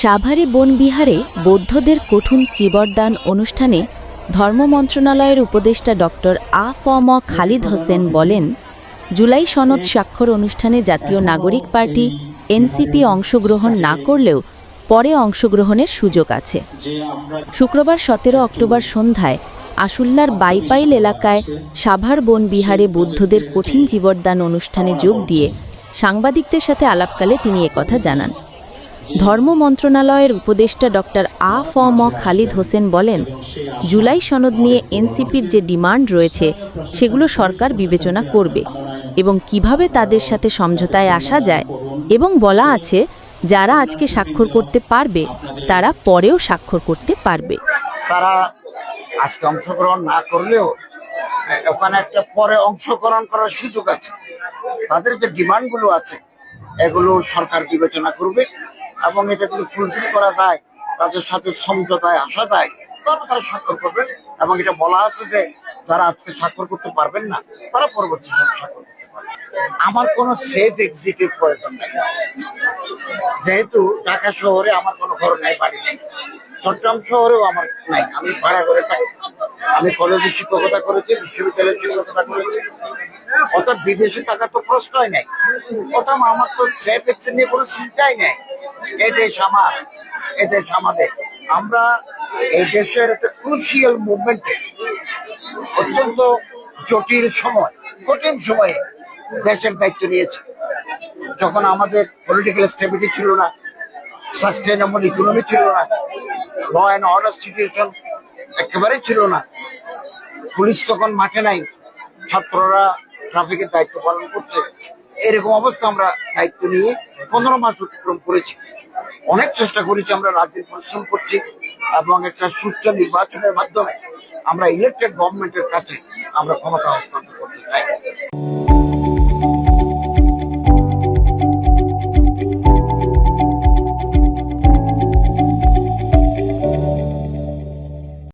সাভারে বনবিহারে বৌদ্ধদের কঠুন চিবরদান অনুষ্ঠানে ধর্ম মন্ত্রণালয়ের উপদেষ্টা ডক্টর আ ফ ম খালিদ হোসেন বলেন, জুলাই সনদ স্বাক্ষর অনুষ্ঠানে জাতীয় নাগরিক পার্টি, এনসিপি অংশগ্রহণ না করলেও পরে অংশগ্রহণের সুযোগ আছে। শুক্রবার সতেরো অক্টোবর সন্ধ্যায় আশুল্লার বাইপাইল এলাকায় সাভার বনবিহারে বৌদ্ধদের কঠিন জীবরদান অনুষ্ঠানে যোগ দিয়ে সাংবাদিকদের সাথে আলাপকালে তিনি একথা জানান। ধর্ম মন্ত্রণালয়ের উপদেষ্টা ডক্টর আ ফ ম খালিদ হোসেন বলেন, জুলাই সনদ নিয়ে এনসিপির যে ডিমান্ড রয়েছে, সেগুলো সরকার বিবেচনা করবে এবং কীভাবে তাদের সাথে সমঝোতায় আসা যায় এবং বলা আছে, যারা আজকে স্বাক্ষর করতে পারবে, তারা পরেও স্বাক্ষর করতে পারবে। তারা আজকে অংশগ্রহণ না করলেও ওখানে একটা পরে অংশগ্রহণ করার সুযোগ আছে। তাদের যে ডিমান্ডগুলো আছে, এগুলো সরকার বিবেচনা করবে। এবং এটা যদি ফুলফিল করা যায়, তাদের সাথে সমঝোতায় আসা যায় তবে তারা স্বাক্ষর করবে। এবং এটা বলা আছে যে যারা আজকে স্বাক্ষর করতে পারবেন না, তারা পরবর্তী সময় স্বাক্ষর করতে আমার কোনো সেফ এক্সিটের প্রয়োজন নেই। যেহেতু ঢাকা শহরে আমার কোনো ঘর নাই, বাড়ি নেই। চট্টগ্রাম শহরেও আমার নাই। আমি ভাড়া করে থাকি। আমি কলেজে শিক্ষকতা করেছি বিশ্ববিদ্যালয়ে শিক্ষকতা করেছি। অর্থাৎ বিদেশে থাকা তো প্রশ্নই নাই। প্রথম আমার তো সেফ এক্সিট নিয়ে কোনো চিন্তাই নেই। এই দেশ আমার, এই আমাদের। আমরা এই দেশের একটা ক্রুশিয়াল মুভমেন্টে অত্যন্ত জটিল সময়, কঠিন সময়ে দেশের দায়িত্ব নিয়েছে। যখন আমাদের পলিটিক্যাল স্টেবিলিটি ছিল না সাস্টেনেবল ইকোনমি ছিল না ল অ্যান্ড অর্ডার সিচুয়েশন একেবারেই ছিল না, পুলিশ তখন মাঠে নাই, ছাত্ররা ট্রাফিকের দায়িত্ব পালন করছে, এরকম অবস্থা আমরা দায়িত্ব নিয়ে পনেরো মাস অতিক্রম করেছি। অনেক চেষ্টা করেছি, আমরা রাজ্যের পরিশ্রম করছি এবং একটা সুষ্ঠু নির্বাচনের মাধ্যমে আমরা ইলেকটেড গভর্নমেন্টের কাছে আমরা ক্ষমতা হস্তান্তর